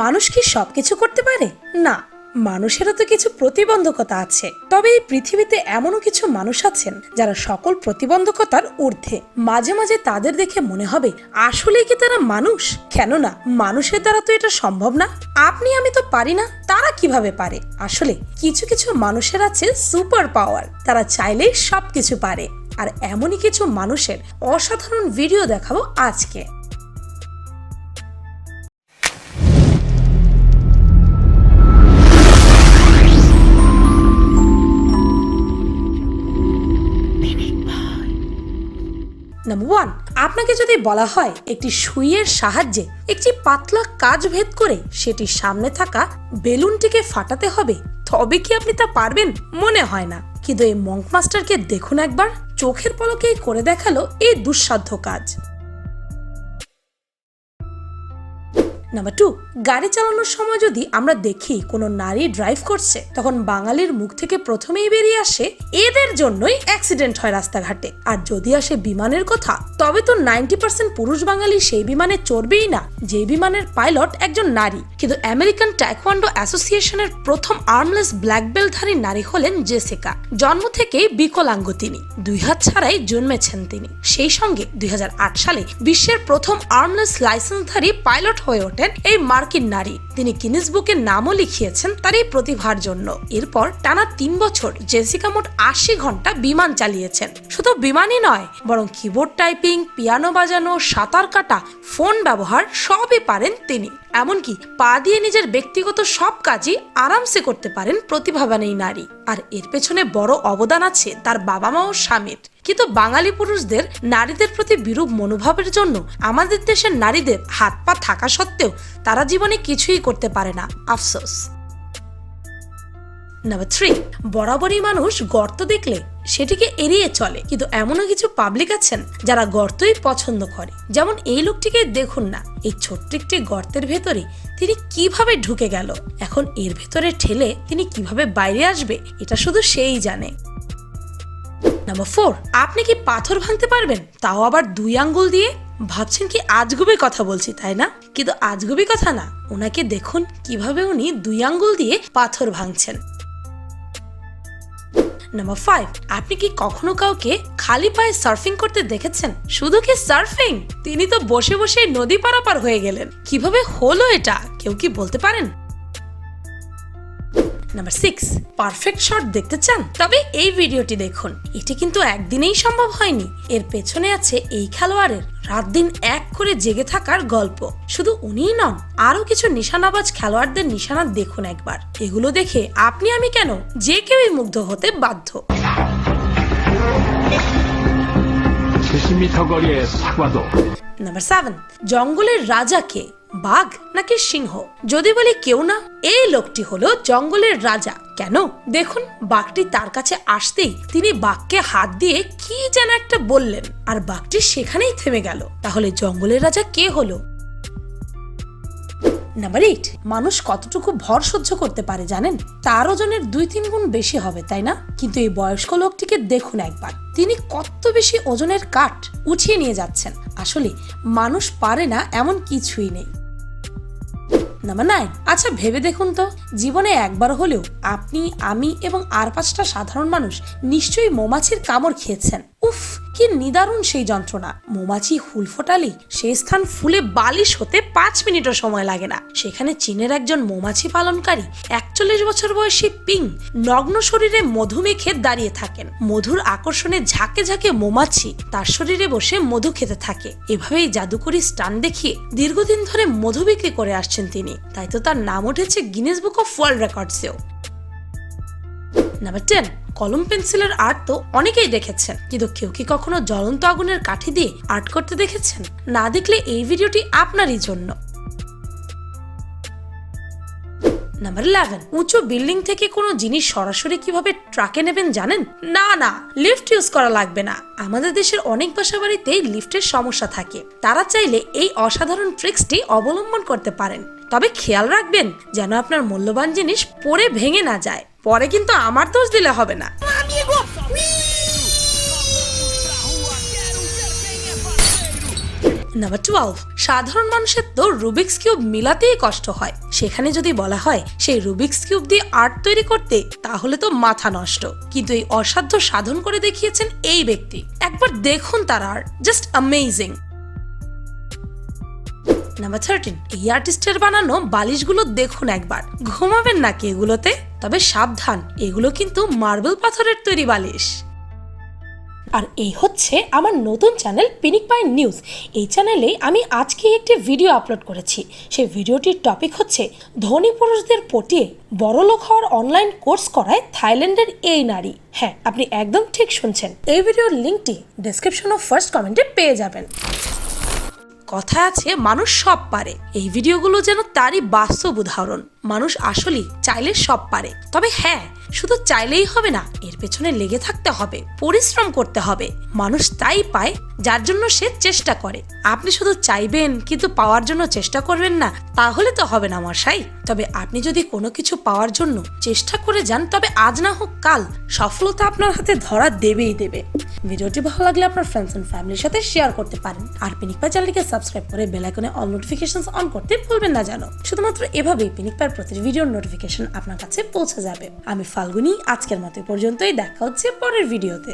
মানুষ কি সবকিছু করতে পারে? না, মানুষেরও তো কিছু প্রতিবন্ধকতা আছে। তবে এই পৃথিবীতে এমনও কিছু মানুষ আছেন যারা সকল প্রতিবন্ধকতার ঊর্ধ্বে। মাঝে মাঝে তাদের দেখে মনে হবে আসলে কি তারা মানুষ? কেননা, মানুষের দ্বারা তো এটা সম্ভব না। আপনি, আমি তো পারি না, তারা কীভাবে পারে? আসলে, কিছু কিছু মানুষের আছে সুপার পাওয়ার, তারা চাইলেই সবকিছু পারে। আর এমনই কিছু মানুষের অসাধারণ ভিডিও দেখাবো আজকে। নাম্বার ওয়ান আপনাকে যদি বলা হয় একটি সুইয়ের সাহায্যে একটি পাতলা কাজ ভেদ করে সেটি সামনে থাকা বেলুনটিকে ফাটাতে হবে, তবে কি আপনি তা পারবেন? মনে হয় না। কিন্তু এই মঙ্ক মাস্টারকে দেখুন একবার, চোখের পলকেই করে দেখাল এই দুঃসাধ্য কাজ। নাম্বার টু গাড়ি চালানোর সময় যদি আমরা দেখি কোনো নারী ড্রাইভ করছে, তখন বাঙালির মুখ থেকে প্রথমেই বেরিয়ে আসে, এদের জন্যই অ্যাক্সিডেন্ট হয় রাস্তাঘাটে। আর যদি আসে বিমানের কথা, তবে তো নাইনটি পার্সেন্ট পুরুষ বাঙালি সেই বিমানে চড়বেই না যে বিমানের পাইলট একজন নারী। কিন্তু আমেরিকান টাইকোয়ান্ডো অ্যাসোসিয়েশনের প্রথম আর্মলেস ব্ল্যাক বেল্টধারী নারী হলেন জেসিকা জন্ম থেকেই বিকলাঙ্গ তিনি, দুই হাত ছাড়াই জন্মেছেন তিনি। সেই সঙ্গে দুই হাজার আট সালে বিশ্বের প্রথম আর্মলেস লাইসেন্সধারী পাইলট হয়ে ওঠেন এই মার্কিন নারী। তিনি গিনেস বুকে নামও লিখিয়েছেন তার এই প্রতিভার জন্য। এরপর টানা তিন বছর জেসিকা মোট আশি ঘণ্টা বিমান চালিয়েছেন। শুধু বিমানই নয়, বরং কিবোর্ড টাইপিং, পিয়ানো বাজানো, সাঁতার কাটা, ফোন ব্যবহার সবই পারেন তিনি। এমনকি পা দিয়ে নিজের ব্যক্তিগত সব কাজই আরামসে করতে পারেন প্রতিভাবান এই নারী। আর এর পেছনে বড় অবদান আছে তার বাবা মা ও স্বামীর। কিন্তু বাঙালি পুরুষদের নারীদের প্রতি বিরূপ মনোভাবের জন্য আমাদের দেশের নারীদের হাত পা থাকা সত্ত্বেও তারা জীবনে কিছুই করতে পারে না। আফসোস। নাম্বার থ্রি বরাবরই মানুষ গর্ত দেখলে সেটিকে এড়িয়ে চলে। কিন্তু এমনও কিছু পাবলিক আছেন যারা গর্তই পছন্দ করে। যেমন এই লোকটিকে দেখুন না, এই ছোট্ট একটি গর্তের ভেতরে তিনি কীভাবে ঢুকে গেল? এখন এর ভেতরে ঠেলে তিনি কীভাবে বাইরে আসবে? এটা শুধু সেই জানে। নাম্বার ফোর আপনি কি পাথর ভাঙতে পারবেন? তাও আবার দুই আঙ্গুল দিয়ে? ভাবছেন কি আজগুবি কথা বলছি, তাই না? কিন্তু আজগুবি কথা না। ওনাকে দেখুন কীভাবে উনি দুই আঙ্গুল দিয়ে পাথর ভাঙছেন। নাম্বার ফাইভ আপনি কি কখনো কাউকে খালি পায়ে সার্ফিং করতে দেখেছেন? শুধু কি সার্ফিং তিনি তো বসে বসে নদী পারাপার হয়ে গেলেন। কীভাবে হলো এটা? কেউ কি বলতে পারেন? নাম্বার সিক্স পারফেক্ট শট দেখতে চান? তবে এই ভিডিওটি দেখুন। এটি কিন্তু একদিনেই সম্ভব হয়নি। এর পেছনে আছে এই খেলোয়াড়ের রাত দিন এক করে জেগে থাকার গল্প। শুধু উনিই নন আরও কিছু নিশানাবাজ খেলোয়াড়দের নিশানা দেখুন একবার। এগুলো দেখে আপনি আমি কেন? যে কেউই মুগ্ধ হতে বাধ্য। নাম্বার সেভেন জঙ্গলের রাজাকে বাঘ নাকি সিংহ? যদি বলি কেউ না, এই লোকটি হলো জঙ্গলের রাজা। কেন? দেখুন, বাঘটি তার কাছে আসতেই তিনি বাঘকে হাত দিয়ে কি যেন একটা বললেন, আর বাঘটি সেখানেই থেমে গেল। তাহলে জঙ্গলের রাজা কে হলো? নাম্বার এইট মানুষ কতটুকু ভর সহ্য করতে পারে জানেন? তার ওজনের দুই তিন গুণ বেশি হবে, তাই না? কিন্তু এই বয়স্ক লোকটিকে দেখুন একবার। তিনি কত বেশি ওজনের কাঠ উঠিয়ে নিয়ে যাচ্ছেন। আসলে, মানুষ পারে না এমন কিছুই নেই। নাম্বার নাইন আচ্ছা ভেবে দেখুন তো। জীবনে একবার হলেও আপনি, আমি এবং আর পাঁচটা সাধারণ মানুষ নিশ্চয়ই মৌমাছির কামড় খেয়েছেন। উফ, কি নিদারুণ সেই যন্ত্রণা। মৌমাছি হুল ফোটালেই সেই স্থান ফুলে বালিশ হতে পাঁচ মিনিটও সময় লাগে না। সেখানে চীনের একজন মৌমাছি পালনকারী একচল্লিশ বছর বয়সী পিং নগ্ন শরীরে মধু মেখে দাঁড়িয়ে থাকেন। মধুর আকর্ষণে ঝাঁকে ঝাঁকে মৌমাছি তার শরীরে বসে মধু খেতে থাকে। এভাবেই জাদুকরি স্টান দেখিয়ে দীর্ঘদিন ধরে মধু বিক্রি করে আসছেন তিনি। তাই তো তার নাম উঠেছে গিনেস বুক অফ ওয়ার্ল্ড রেকর্ডসেও। নাম্বার টেন কলম পেন্সিলের আর্ট তো অনেকেই দেখেছেন। কিন্তু কেউ কি কখনো জ্বলন্ত আগুনের কাঠি দিয়ে আর্ট করতে দেখেছেন? না দেখলে এই ভিডিওটি আপনারই জন্য। নাম্বার ইলেভেন উঁচু বিল্ডিং থেকে কোনো জিনিস সরাসরি কীভাবে ট্রাকে নেবেন জানেন? না না লিফট ইউজ করা লাগবে না। আমাদের দেশের অনেক বাসা বাড়িতেই লিফটের সমস্যা থাকে। তারা চাইলে এই অসাধারণ ট্রিক্সটি অবলম্বন করতে পারেন। তবে খেয়াল রাখবেন যেন আপনার মূল্যবান জিনিস পরে ভেঙে না যায়। পরে কিন্তু আমার দোষ দিলে হবে না। নাম্বার টুয়েলভ সাধারণ মানুষের তো রুবিক্স কিউব মিলাতেই কষ্ট হয়। সেখানে যদি বলা হয়, সেই রুবিক্স কিউব দিয়ে আর্ট তৈরি করতে, তাহলে তো মাথা নষ্ট। কিন্তু এই অসাধ্য সাধন করে দেখিয়েছেন এই ব্যক্তি। একবার দেখুন তার art just amazing number thirteen এই আর্টিস্টের বানানো বালিশগুলো দেখুন একবার। ঘুমাবেন নাকি এগুলোতে? তবে সাবধান, এগুলো কিন্তু মার্বেল পাথরের তৈরি বালিশ। আর এই হচ্ছে আমার নতুন চ্যানেল পিনিক পাই নিউজ। এই চ্যানেলে আমি আজকে একটি ভিডিও আপলোড করেছি। সেই ভিডিওটির টপিক হচ্ছে ধনী পুরুষদের পটিয়ে বড়লোক হওয়ার অনলাইন কোর্স করায় থাইল্যান্ডের এই নারী। হ্যাঁ আপনি একদম ঠিক শুনছেন। এই ভিডিওর লিঙ্কটি ডেসক্রিপশন অফ ফার্স্ট কমেন্টে পেয়ে যাবেন। কথা আছে, মানুষ সব পারে। এই ভিডিওগুলো যেন তারই বাস্তব উদাহরণ। মানুষ আসলেই চাইলে সব পারে। তবে হ্যাঁ শুধু চাইলেই হবে না, এর পেছনে লেগে থাকতে হবে, পরিশ্রম করতে হবে। মানুষ তাই পায় যার জন্য সে চেষ্টা করে। আপনি শুধু চাইবেন, কিন্তু পাওয়ার জন্য চেষ্টা করবেন না, তাহলে তো হবে না মশাই। তবে আপনি যদি কোনো কিছু পাওয়ার জন্য চেষ্টা করে যান, তবে আজ না হোক কাল সফলতা আপনার হাতে ধরা দেবেই দেবে। ভিডিওটি ভালো লাগলে আপনার ফ্রেন্ডস এন্ড ফ্যামিলির সাথে শেয়ার করতে পারেন। আর পিনিকপা চ্যানেলটিকে সাবস্ক্রাইব করে বেল আইকনে অল নোটিফিকেশন অন করতে ভুলবেন না জানো শুধুমাত্র এভাবেই পিনিকপার প্রতিটি ভিডিওর নোটিফিকেশন আপনার কাছে পৌঁছে যাবে। আমি ফাল্গুনি, আজকের মতো পর্যন্তই। দেখা হচ্ছে পরের ভিডিওতে